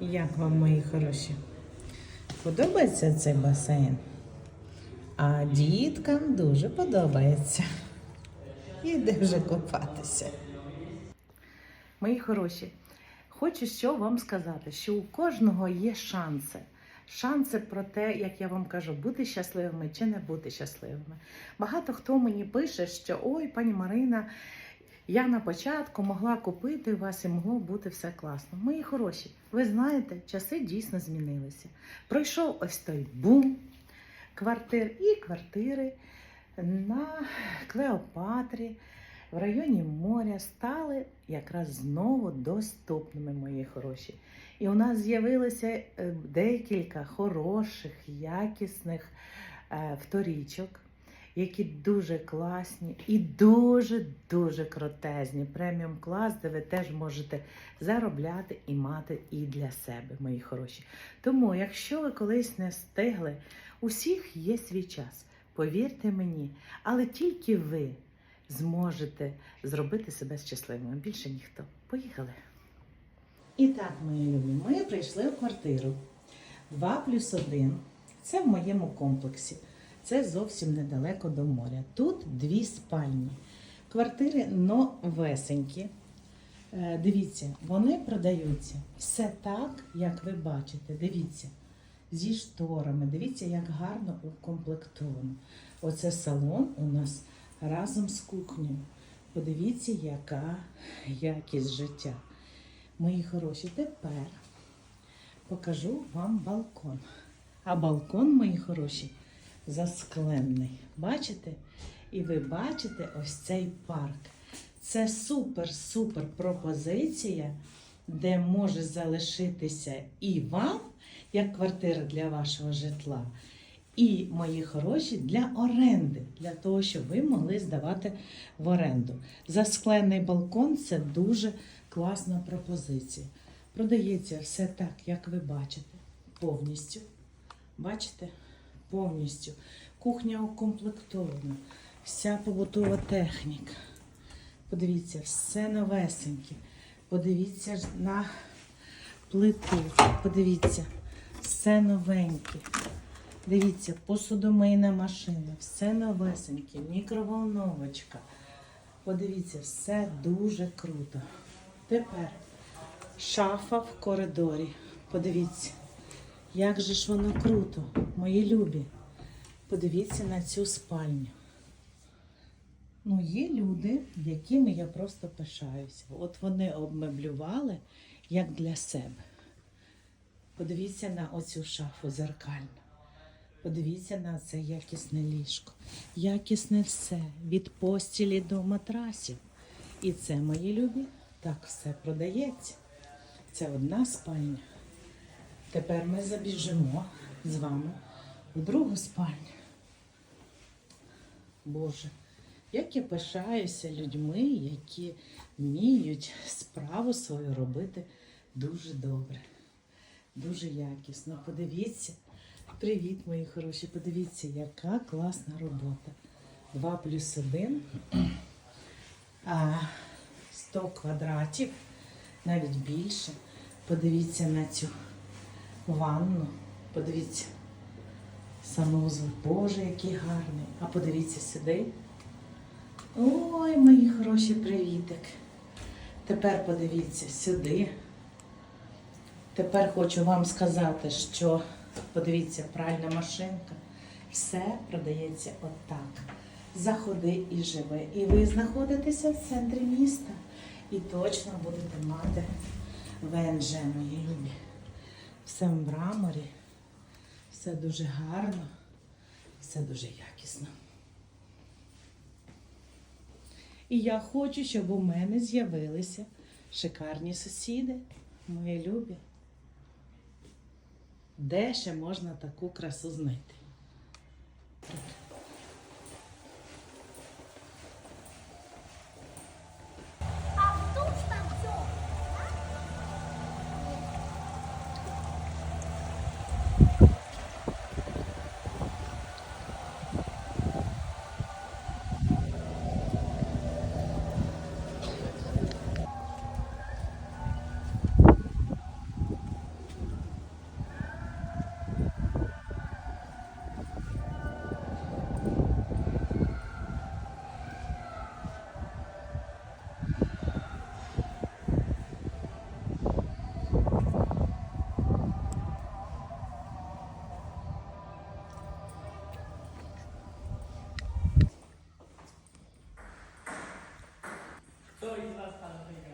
Як вам, мої хороші? Подобається цей басейн? А діткам дуже подобається. Іде вже купатися. Мої хороші, хочу що вам сказати, що у кожного є шанси. Шанси про те, як я вам кажу, бути щасливими чи не бути щасливими. Багато хто мені пише, що ой, пані Марина, я на початку могла купити вас і могло бути все класно. Мої хороші, ви знаєте, часи дійсно змінилися. Пройшов ось той бум квартир і квартири на Клеопатрі в районі моря стали якраз знову доступними, мої хороші. І у нас з'явилося е, декілька хороших, якісних е, вторічок, які дуже класні і дуже-дуже крутезні. Преміум клас, де ви теж можете заробляти і мати і для себе, мої хороші. Тому, якщо ви колись не встигли, у всіх є свій час. Повірте мені, але тільки ви зможете зробити себе щасливим. Більше ніхто. Поїхали. І так, мої любі, ми прийшли в квартиру 2 плюс 1. Це в моєму комплексі. Це зовсім недалеко до моря. Тут дві спальні. Квартири новесенькі. Е, Дивіться, вони продаються все так, як ви бачите. Дивіться, зі шторами. Дивіться, як гарно укомплектовано. Оце салон у нас разом з кухнею. Подивіться, яка якість життя. Мої хороші, тепер покажу вам балкон. А балкон, мої хороші, заскленний. Бачите? І ви бачите ось цей парк. Це супер-супер пропозиція, де може залишитися і вам, як квартира для вашого житла, і мої хороші для оренди, для того, щоб ви могли здавати в оренду. Засклений балкон це дуже класна пропозиція. Продається все так, як ви бачите, повністю. Бачите? Повністю. Кухня укомплектована, вся побутова техніка. Подивіться, все новесеньке. Подивіться на плиту. Подивіться, все новеньке. Дивіться, посудомийна машина, все новесеньке, мікроволновочка. Подивіться, все дуже круто. Тепер шафа в коридорі. Подивіться, як же ж воно круто, мої любі. Подивіться на цю спальню. Ну, є люди, якими я просто пишаюся. От вони обмеблювали як для себе. Подивіться на оцю шафу зеркальну. Подивіться на це якісне ліжко. Якісне все від постілі до матрасів. І це, мої любі, так все продається. Це одна спальня. Тепер ми забіжимо з вами в другу спальню. Боже, як я пишаюся людьми, які вміють справу свою робити дуже добре, дуже якісно. Подивіться. Привіт, мої хороші. Подивіться, яка класна робота. 2 плюс 1. А, 100 квадратів, навіть більше. Подивіться на цю ванну. Подивіться. Санузел. Боже, який гарний. А подивіться сюди. Ой, мої хороші привітик. Тепер подивіться сюди. Тепер хочу вам сказати, що подивіться, пральна машинка. Все продається отак. Заходи і живи. І ви знаходитеся в центрі міста. І точно будете мати ВНЖ, мої любі. Все в мраморі, все дуже гарно, все дуже якісно. І я хочу, щоб у мене з'явилися шикарні сусіди, мої любі. Де ще можна таку красу знайти? Хто із вас там грає?